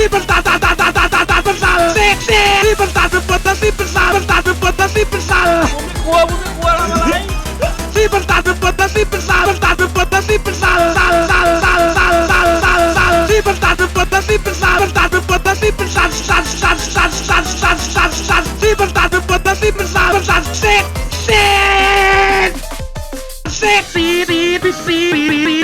เซกที่มันตัดตัดตัดตัดตัดตัดตัดมันตัดเซกเซกที่มันตัดเป็นปตัดที่เป็นสารมันตัดเป็นปตัดที่เป็นสารกลัวมึงไม่กลัวทำอะไรที่มันตัดเป็นปตัดที่เป็นสารมันตัดเป็นปตัดที่เป็นสารสารสารสารสารสารสารสารที่มันตัดเป็นปตัดที่เป็นสารมันตัดเป็นปตัดที่เป็นสารสารสารสารสารสารสารสารที่มันตัดเป็นปตัดที่เป็นสารมันตัดเซกเซกเซกซีดีพีซี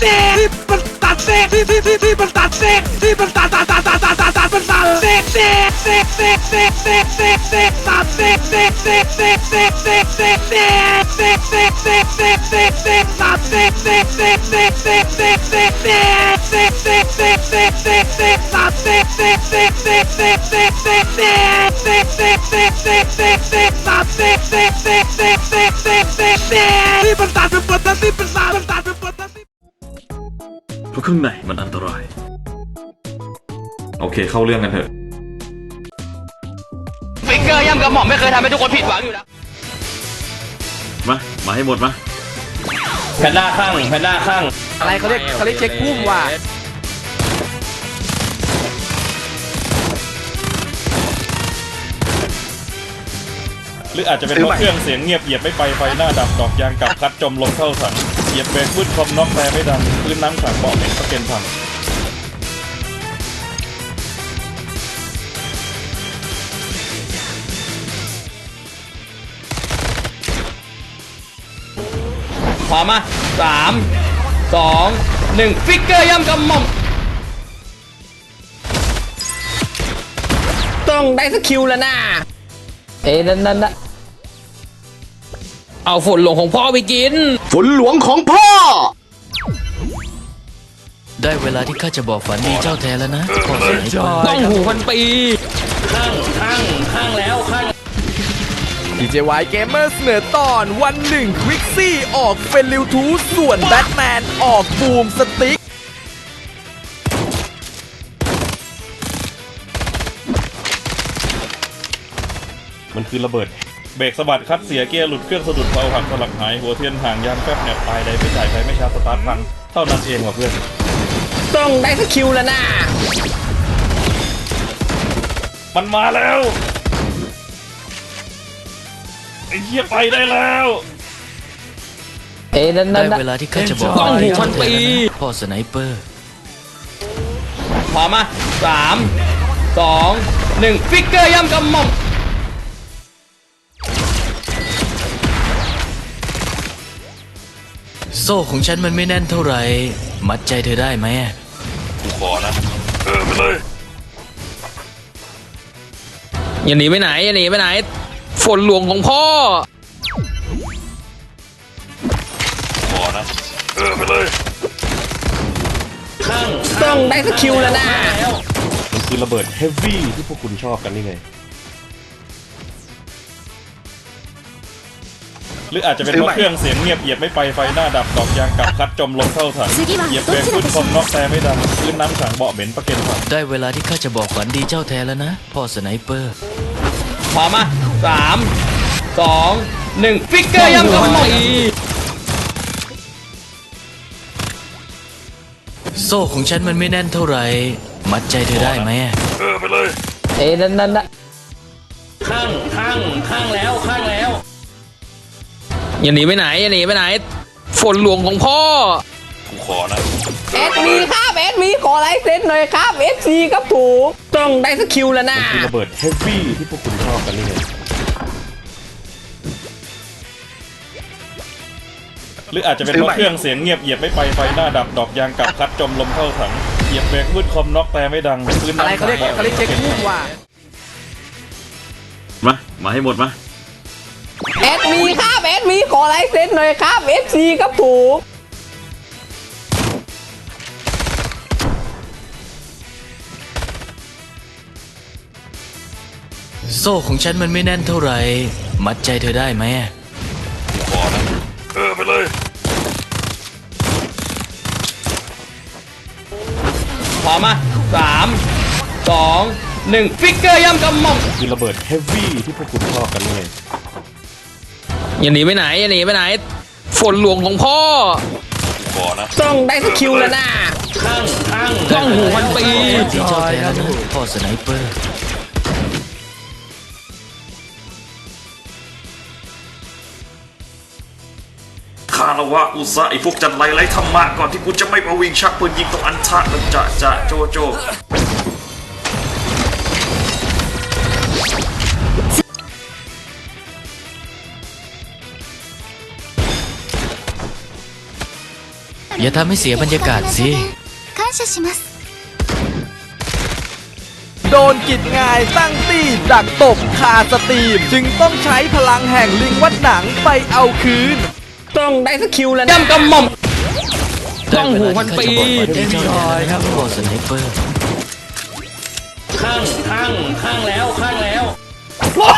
เซกเซกที่มันตัดเซกที่ที่ที่ที่มันตัดเซกที่มันตัดตัดตัดตัดตัดตัดตัดมันตัดเซกเซกเซกเซกเซกเซกเซกเซกตัดเซกเซกเซกเซกเซกเซกเซกเซกเซกเซกเซกเซกเซกเซกตัดเซกเซกเซกเซกเซกเซกเซกเซกเซกเซกเซกเซกเซกเซกตัดเซกเซกเซกเซกเซกเซกเซกเซกเซกเซกเซกเซกเซกเซกตัดเซกเซกเซกเซกเซกเซกเซกเศษที่มันตัดเป็นบทที่เป็นสารมันตัดเป็นบท เพราะข้างในมันอันตราย โอเคเข้าเรื่องกันเถอะ ฟิงเกอร์ย่ำกระหม่อมไม่เคยทำให้ทุกคนผิดหวังอยู่แล้ว มา มาให้หมดมา แพนด้าข้างแพนด้าข้างอะไรเขาเรียกเขาเรียกเช็คพุ่มว่ะหรืออาจจะเป็นเพราะเครื่องเสียงเงียบเหยียบไม่ไปไฟหน้าดับดอกยางกับคัดจมลงเข้าถัง เหยียบเบรกวืดคอมน็อกแต่ไม่ดังพื้นน้ำขังเบาะเหม็นประเก็นพังพร้อมมาสามสองหนึ่งฟิกเกอร์ย่ำกระหม่อมต้องได้สกิลแล้วนะเอ้นั่นนั่นนะเอาฝนหลวงของพ่อไปกิน ฝนหลวงของพ่อ ได้เวลาที่ข้าจะบอกฝันดีเจ้าแทนแล้วนะพ่อสายฟ้าต้องหูพันปีข้างข้างข้างแล้วข้าง DJY Gamer เสนอตอนวันหนึ่งควิกซี่ออกเฟนลิวทูส่วนแบทแมนออกบูมสติ๊กมันคือระเบิด เบรกสะบัดคัดเสียเกียร์หลุดเครื่องสะดุดเบาหักสลักหายหัวเทียนห่างยางแฟบเนี่ยตายใดไม่จ่ายใครไม่ชาร์จสตาร์ทพังเท่านั้นเองว่ะเพื่อนต้องได้สกิลแล้วนะมันมาแล้วไอ้เหี้ยไปได้แล้วเอ้นั่นได้นั่นนะเวลาที่ข้าจะบอกต้องฝันหูดีพัเจ้านแทปีนแล้วนะพ่อสไนเปอร์ พร้อมมาสามสองหนึ่งฟิกเกอร์ย่ำกระหม่อม โซ่ของฉันมันไม่แน่นเท่าไหร่ มัดใจเธอได้ไหมกูขอนะเออไปเลยอย่าหนีไปไหนอย่าหนีไปไหน ฝนหลวงของพ่อ ขอนะเออไปเลยข้างต้องได้สกิลแล้วนะมันคือระเบิดเฮฟวี่ที่พวกคุณชอบกันนี่ไง หรืออาจจะเป็นเพราะเครื่องเสียงเงียบเหยียบไม่ไปไฟหน้าดับดอกยางกับคัดจมลงเข้าถังเหยียบเบรกวืดคอมน็อกแต่ไม่ดังพื้นน้ำขังเบาะเหม็นประเก็นพังได้เวลาที่ข้าจะบอกฝันดีเจ้าแทนแล้วนะ พ่อสไนเปอร์พร้อมมาสามสองหนึ่งฟิกเกอร์ย่ำกระหม่อมโซ่ของฉันมันไม่แน่นเท่าไหร่ มัดใจเธอได้ไหมเออไปเลย เอ้นั่นนั่นนะข้างข้างข้างแล้วข้างแล้ว อย่าหนีไปไหนอย่าหนีไปไหน ฝนหลวงของพ่อ กูขอนะเอสมีครับเอสมีขอไลฟ์เซ็นหน่อยครับเอสซีครับผมต้องได้สกิลแล้วนะมันคือระเบิดเฮฟวี่ที่พวกคุณชอบกันนี่ไงหรืออาจจะเป็นเพราะเครื่องเสียงเงียบเหยียบไม่ไปไฟหน้าดับดอกยางกับคัดจมลงเข้าถังเหยียบเบรกวืดคอมน็อกแต่ไม่ดังพื้นอะไรน้ำเขาเรียกเขาเรียกเช็คพุ่มว่ะมา มาให้หมดมา เอสมีครับเอสมีขอไลฟ์เซ็นหน่อยครับเอสซีครับผมโซ่ของฉันมันไม่แน่นเท่าไหร่ มัดใจเธอได้ไหมพร้อมมาสามสองหนึ่งฟิกเกอร์ย่ำกำหม่อมคือระเบิดเฮฟวี่ที่พวกคุณชอบกันนี่ไง อย่าหนีไปไหนอย่าหนีไปไหน ฝนหลวงของพ่อต้องได้สกิลแล้วนะต้องหูพันปีดีเจ้าแท้แล้วนะพ่อสไนเปอร์คารวะอุสะไอพวกจันไรไรธรรมะก่อนที่กูจะไม่มาวิ่งชักปืนยิงตรงอันทะมันจะจะโจโจ อย่าทำให้เสียบรรยากาศสิ 感謝します โดนกิดงายตั้งตี้ดักตบคาสตรีม จึงต้องใช้พลังแห่งลิงวัดหนังไปเอาคืน ต้องได้สกิลแล้วนะ ย่ำกำหม่อม ต้องหูพันปี ดีเจ้าแท้แล้วนะ พ่อสไนเปอร์ ข้างข้างข้างแล้วข้างแล้ว ไม้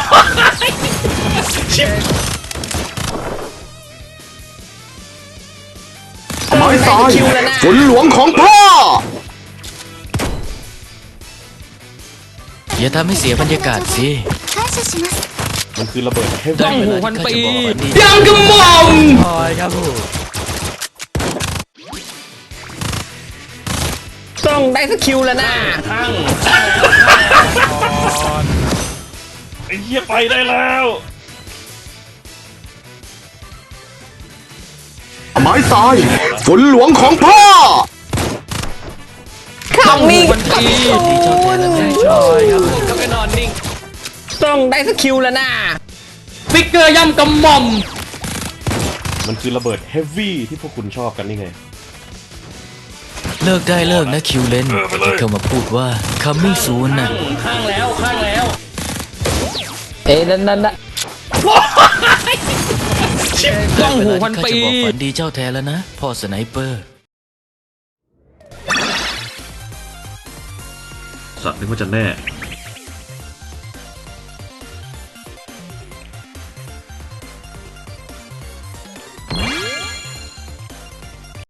ตายฝนหลวงของพ่อ อย่าทำให้เสียบรรยากาศสิ มันคือระเบิดได้เวลาพันปียังกระมังผมต้องได้สักคิวแล้วนะไอ้เหี้ยไปได้แล้ว ต้องนิ่งดีเจ้าแท้แล้วนะก็ไปนอนนิ่ง ต้องได้สกิลแล้วนะฟิกเกอร์ย่ำกำหม่อม มันคือระเบิดเฮฟวี่ที่พวกคุณชอบกันนี่ไง เลิกได้เลิกนะคิวเลนที่เข้ามาพูดว่า coming soon น่ะข้างแล้วข้างแล้ว เอ้นั่นนั่นนะ ต้องหูพันข้าปีจะบอกฝันดีเจ้าแท้แล้วนะ พ่อสไนเปอร์ สัตว์นึกว่าจะแน่